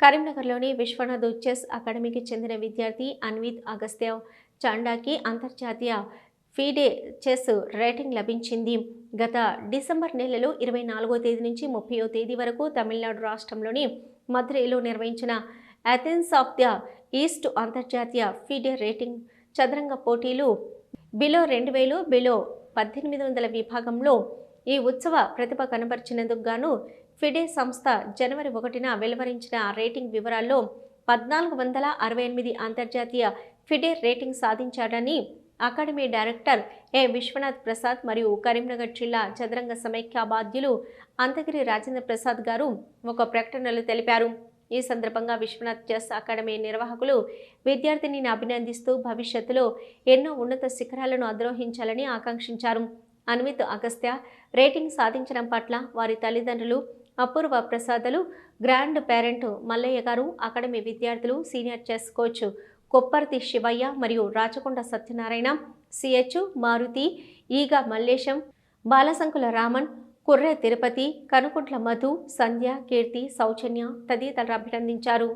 కరీంనగర్లోని విశ్వనాథ్ చెస్ అకాడమీకి చెందిన విద్యార్థి అన్విత్ అగస్త్య చాండాకి అంతర్జాతీయ ఫీడే చెస్ రేటింగ్ లభించింది. గత డిసెంబర్ నెలలో ఇరవై నాలుగో తేదీ నుంచి ముప్పయో తేదీ వరకు తమిళనాడు రాష్ట్రంలోని మధురైలో నిర్వహించిన అథెన్స్ ఆఫ్ ద ఈస్ట్ అంతర్జాతీయ ఫీడే రేటింగ్ చదరంగ పోటీలు బిలో రెండు వేలు బిలో పద్దెనిమిది వందల విభాగంలో ఈ ఉత్సవ ప్రతిభ కనబరిచినందుకు గాను ఫిడే సంస్థ జనవరి ఒకటిన వెలువరించిన రేటింగ్ వివరాల్లో పద్నాలుగు వందల అరవై ఎనిమిది అంతర్జాతీయ FIDE rating సాధించాడని academy director A. Vishwanath Prasad మరియు కరీంనగర్ జిల్లా చదరంగ సమైక్యాబాధ్యులు అంతగిరి రాజేంద్ర ప్రసాద్ గారు ఒక ప్రకటనలో తెలిపారు. ఈ సందర్భంగా విశ్వనాథ్ చెస్ అకాడమీ నిర్వాహకులు విద్యార్థిని అభినందిస్తూ భవిష్యత్తులో ఎన్నో ఉన్నత శిఖరాలను అధిరోహించాలని ఆకాంక్షించారు. అన్విత్ అగస్త్య రేటింగ్ సాధించడం పట్ల వారి తల్లిదండ్రులు అపూర్వ ప్రసాదలు. గ్రాండ్ పేరెంట్ మల్లయ్య గారు అకాడమీ విద్యార్థులు senior chess coach Kopparthi Shivaiah మరియు రాచకొండ సత్యనారాయణ సిహెచ్ మారుతి ఈగ మల్లేశం బాలసంకుల రామన్ కుర్రె తిరుపతి కనుకుంట్ల మధు సంధ్య కీర్తి సౌజన్య తదితరులు అభినందించారు.